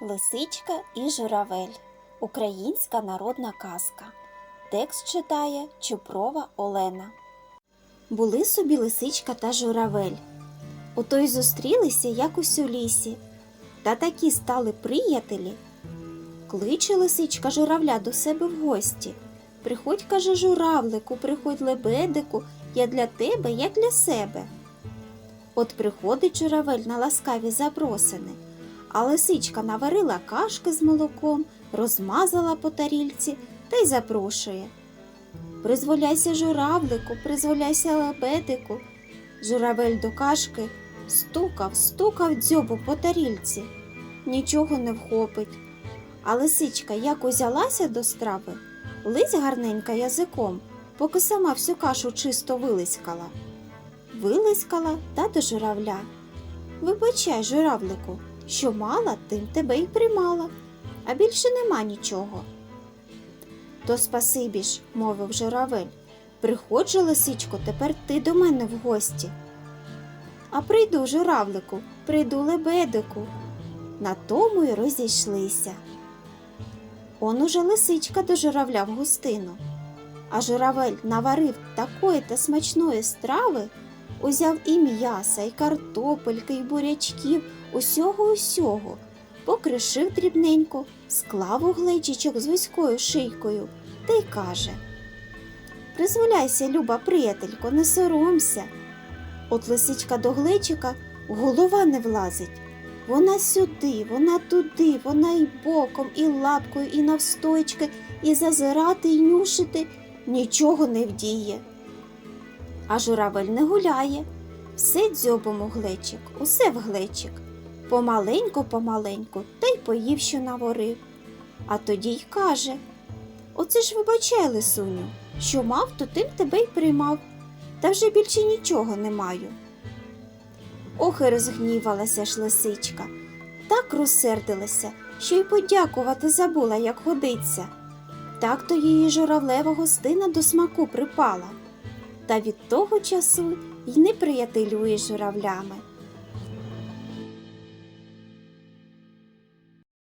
Лисичка і журавель. Українська народна казка. Текст читає Чупрова Олена. Були собі лисичка та журавель. Ото й зустрілися якось у лісі. Та такі стали приятелі. Кличе лисичка журавля до себе в гості. Приходь, каже журавлику, приходь лебедику, я для тебе, як для себе. От приходить журавель на ласкаві запросини, а лисичка наварила кашки з молоком, розмазала по тарільці та й запрошує. Призволяйся журавлику, призволяйся лебедику. Журавель до кашки стукав, стукав дзьобу по тарільці. Нічого не вхопить. А лисичка як узялася до страви, лись гарненька язиком, поки сама всю кашу чисто вилискала. Вилискала та до журавля. Вибачай, журавлику, що мала, тим тебе й примала, а більше нема нічого. То спасибі ж, мовив журавель. Приходь же, лисичко, тепер ти до мене в гості. А прийду, журавлику, прийду лебедику. На тому й розійшлися. Он уже лисичка до журавля в гостину. А журавель наварив такої та смачної страви, узяв і м'яса, і картопельки, і бурячків, усього усього, покришив дрібненько, склав у глечичок з вузькою шийкою та й каже Призволяйся, люба приятелько, не соромся. От лисичка до глечика голова не влазить. Вона сюди, вона туди, вона і боком, і лапкою, і навстойчки, і зазирати, і нюшити нічого не вдіє. А журавель не гуляє, все дзьобом у глечик, усе в глечик. Помаленьку, помаленьку, та й поїв, що наворив. А тоді й каже Оце ж вибачай, лисуню, що мав, то тим тебе й приймав, та вже більше нічого не маю. Ох і розгнівалася ж лисичка, так розсердилася, що й подякувати забула, як годиться. Так то її журавлева гостина до смаку припала. Та від того часу й не приятелює журавлями.